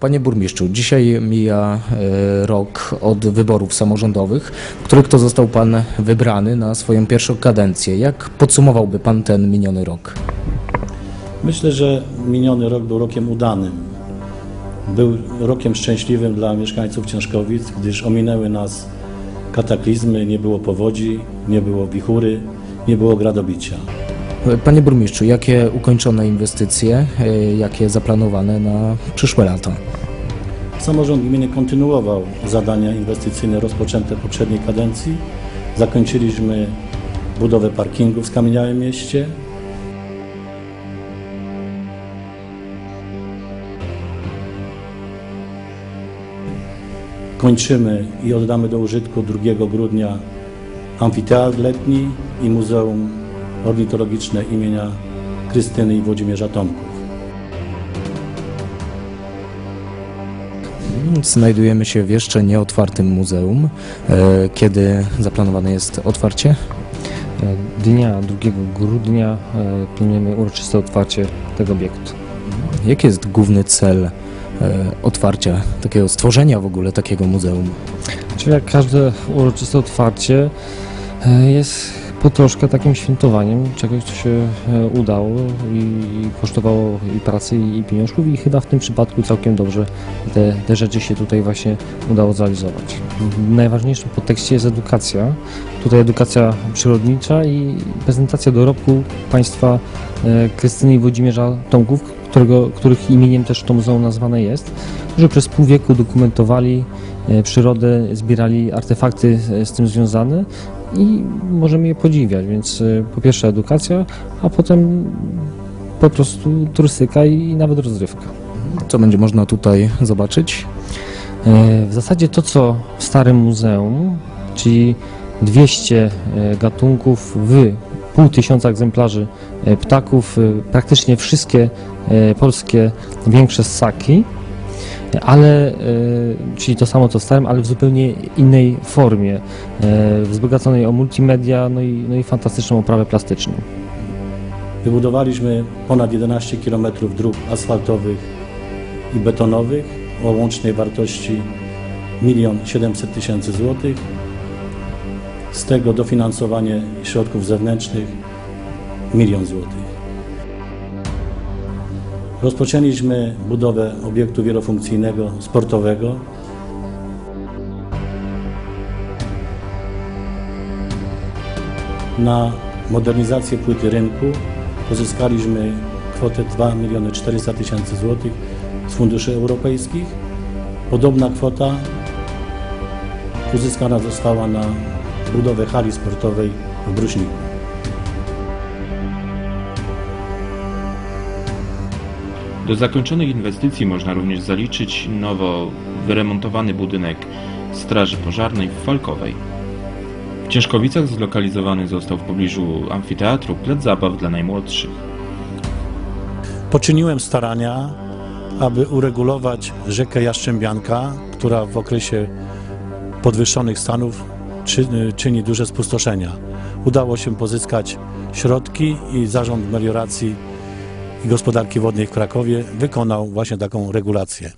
Panie burmistrzu, dzisiaj mija e, rok od wyborów samorządowych, w których to został pan wybrany na swoją pierwszą kadencję. Jak podsumowałby pan ten miniony rok? Myślę, że miniony rok był rokiem udanym. Był rokiem szczęśliwym dla mieszkańców Ciężkowic, gdyż ominęły nas kataklizmy, nie było powodzi, nie było wichury, nie było gradobicia. Panie burmistrzu, jakie ukończone inwestycje, e, jakie zaplanowane na przyszłe lata? Samorząd gminy kontynuował zadania inwestycyjne rozpoczęte w poprzedniej kadencji. Zakończyliśmy budowę parkingu w Skamieniałym Mieście. Kończymy i oddamy do użytku 2 grudnia amfiteatr letni i Muzeum Ornitologiczne imienia Krystyny i Włodzimierza Tomków. Znajdujemy się w jeszcze nieotwartym muzeum. E, Kiedy zaplanowane jest otwarcie? Dnia 2 grudnia e, planujemy uroczyste otwarcie tego obiektu. Jaki jest główny cel e, otwarcia, takiego stworzenia w ogóle takiego muzeum? Czyli jak każde uroczyste otwarcie e, jest po troszkę takim świętowaniem czegoś, co się e, udało i kosztowało i pracy i pieniążków i chyba w tym przypadku całkiem dobrze te, te rzeczy się tutaj właśnie udało zrealizować. Najważniejszym podtekście jest edukacja. Tutaj edukacja przyrodnicza i prezentacja dorobku państwa e, Krystyny i Włodzimierza Tomków, którego, których imieniem też to muzeum nazwane jest, którzy przez pół wieku dokumentowali e, przyrodę, zbierali artefakty z tym związane i możemy je podziwiać, więc e, po pierwsze edukacja, a potem po prostu turystyka i nawet rozrywka. Co będzie można tutaj zobaczyć? E, W zasadzie to, co w Starym Muzeum, czyli 200 e, gatunków w pół tysiąca egzemplarzy e, ptaków, praktycznie wszystkie polskie większe ssaki, ale, e, czyli to samo co w Starym, ale w zupełnie innej formie, e, wzbogaconej o multimedia, no i, no i fantastyczną oprawę plastyczną. Wybudowaliśmy ponad 11 km dróg asfaltowych i betonowych o łącznej wartości 1 700 tysięcy złotych. Z tego dofinansowanie środków zewnętrznych 1 złotych. Rozpoczęliśmy budowę obiektu wielofunkcyjnego sportowego. Na modernizację płyty rynku pozyskaliśmy kwotę 2 miliony 400 tysięcy złotych z funduszy europejskich. Podobna kwota uzyskana została na budowę hali sportowej w Bruśniku. Do zakończonych inwestycji można również zaliczyć nowo wyremontowany budynek Straży Pożarnej w Falkowej. W Ciężkowicach zlokalizowany został w pobliżu amfiteatru plac zabaw dla najmłodszych. Poczyniłem starania, aby uregulować rzekę Jaszczębianka, która w okresie podwyższonych stanów czy, czyni duże spustoszenia. Udało się pozyskać środki i Zarząd Melioracji i Gospodarki Wodnej w Krakowie wykonał właśnie taką regulację.